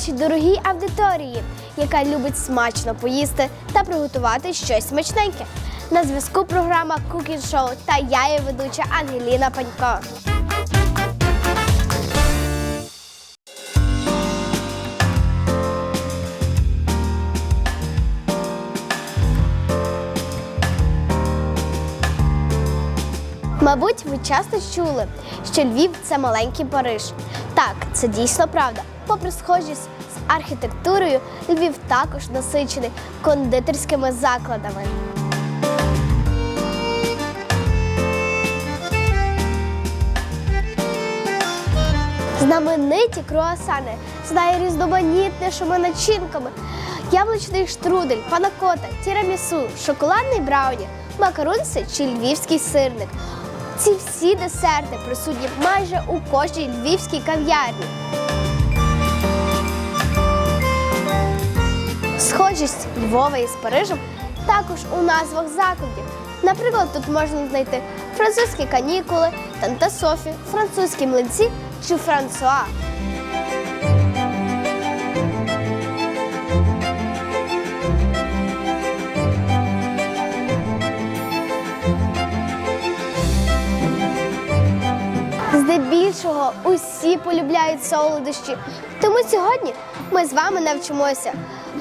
нашій дорогій аудиторії, яка любить смачно поїсти та приготувати щось смачненьке. На зв'язку програма Cooking Show та я її ведуча Ангеліна Панько. Мабуть, ви часто чули, що Львів це маленький Париж. Так, це дійсно правда. Попри схожість з архітектурою, Львів також насичений кондитерськими закладами. Знамениті круасани з найрізноманітнішими начинками. Яблучний штрудель, панакота, тірамісу, шоколадний брауні, макарунси чи львівський сирник. Ці всі десерти присутні майже у кожній львівській кав'ярні. Схожість Львова із Парижем також у назвах закладів. Наприклад, тут можна знайти французькі канікули, Танта Софі, французькі млинці чи Франсуа. Здебільшого усі полюбляють солодощі. Тому сьогодні ми з вами навчимося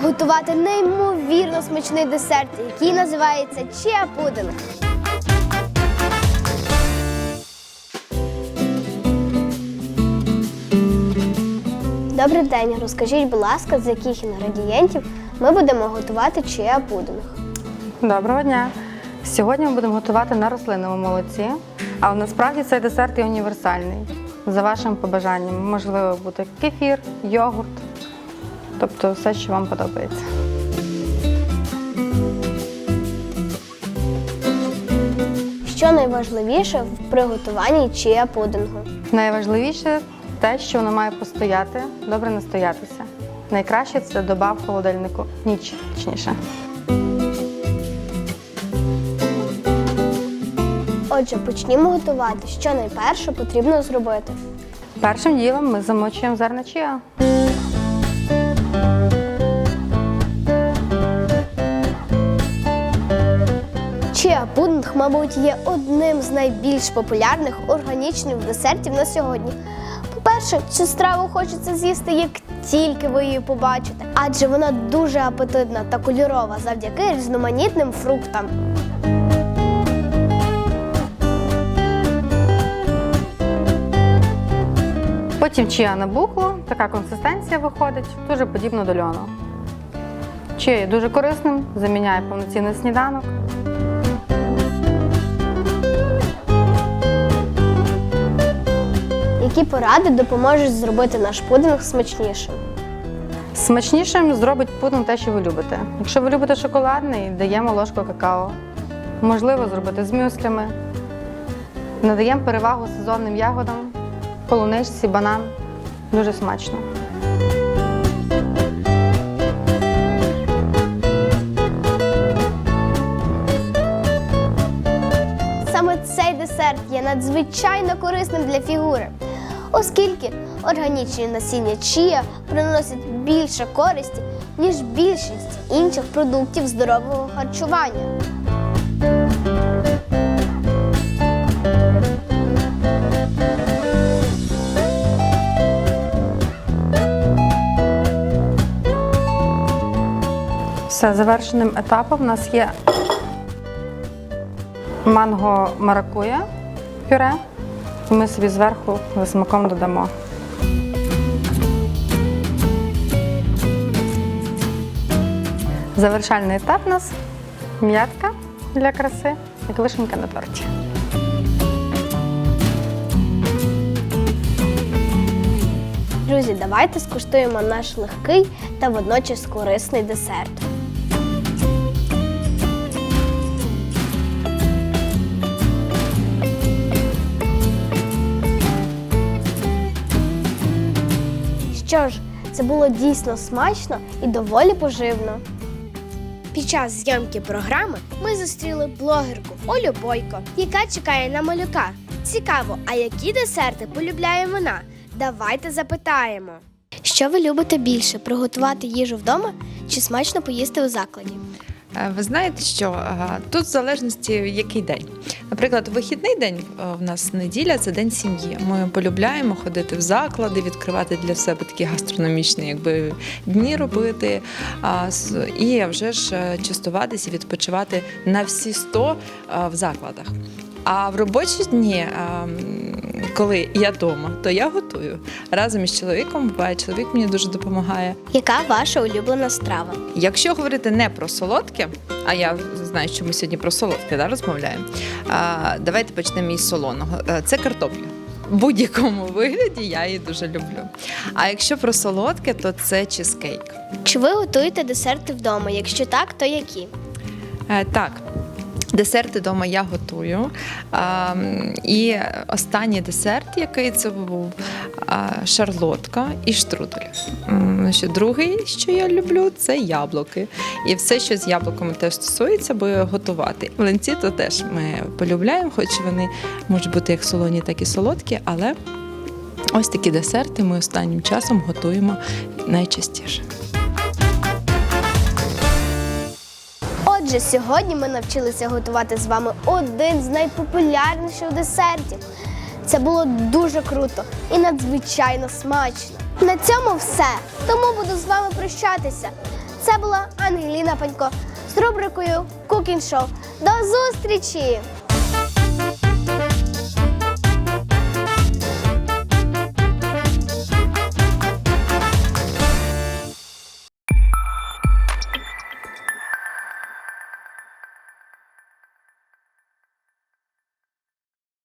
готувати неймовірно смачний десерт, який називається чиа пудинг. Добрий день. Розкажіть, будь ласка, з яких інгредієнтів ми будемо готувати чиа пудинг. Доброго дня! Сьогодні ми будемо готувати на рослинному молоці, але насправді цей десерт є універсальний. За вашим побажанням можливо буде кефір, йогурт, тобто все, що вам подобається. Що найважливіше в приготуванні чиа пудингу? Найважливіше те, що воно має постояти, добре настоятися. Найкраще це доба в холодильнику, ніч точніше. Отже, почнімо готувати. Що найперше потрібно зробити? Першим ділом ми замочуємо зерна чия. Пудинг, мабуть, є одним з найбільш популярних органічних десертів на сьогодні. По-перше, цю страву хочеться з'їсти, як тільки ви її побачите, адже вона дуже апетитна та кольорова завдяки різноманітним фруктам. Потім чия набухло, така консистенція виходить, дуже подібно до льону. Чия є дуже корисним, заміняє повноцінний сніданок. Які поради допоможуть зробити наш пудинг смачнішим? Смачнішим зробить пудинг те, що ви любите. Якщо ви любите шоколадний, даємо ложку какао. Можливо зробити з мюслями. Надаємо перевагу сезонним ягодам, полуничці, банан. Дуже смачно. Саме цей десерт є надзвичайно корисним для фігури, оскільки органічні насіння чія приносять більше користі, ніж більшість інших продуктів здорового харчування. Все, завершеним етапом у нас є манго маракуя пюре. І ми собі зверху за смаком додамо. Завершальний етап у нас м'ятка для краси, як вишенька на торті. Друзі, давайте скуштуємо наш легкий та водночас корисний десерт. Що ж, це було дійсно смачно і доволі поживно. Під час зйомки програми ми зустріли блогерку Олю Бойко, яка чекає на малюка. Цікаво, а які десерти полюбляє вона? Давайте запитаємо. Що ви любите більше приготувати їжу вдома чи смачно поїсти у закладі? Е, Ви знаєте, що е, тут в залежності який день. Наприклад, вихідний день е, в нас неділя це день сім'ї. Ми полюбляємо ходити в заклади, відкривати для себе такі гастрономічні якби, дні робити. І вже ж частуватися, відпочивати на всі 100 е, в закладах. А в робочі дні, е, м, коли я вдома, то я готую разом із чоловіком. Буває, чоловік мені дуже допомагає. Яка ваша улюблена страва? Якщо говорити не про солодке, а я знаю, що ми сьогодні про солодке да, розмовляємо. А, давайте почнемо із солоного. Е, Це картопля. В будь-якому вигляді я її дуже люблю. А якщо про солодке, то це чизкейк. Чи ви готуєте десерти вдома? Якщо так, то які? Е, Так. Десерти вдома я готую. А, і останній десерт, який це був шарлотка і штрудель. Другий, що я люблю, це яблуки. І все, що з яблуками теж стосується, бо готувати. Млинці то теж ми полюбляємо, хоч вони можуть бути як солоні, так і солодкі, але ось такі десерти ми останнім часом готуємо найчастіше. Отже, сьогодні ми навчилися готувати з вами один з найпопулярніших десертів. Це було дуже круто і надзвичайно смачно. На цьому все. Тому буду з вами прощатися. Це була Ангеліна Панько з рубрикою Cooking Show. До зустрічі!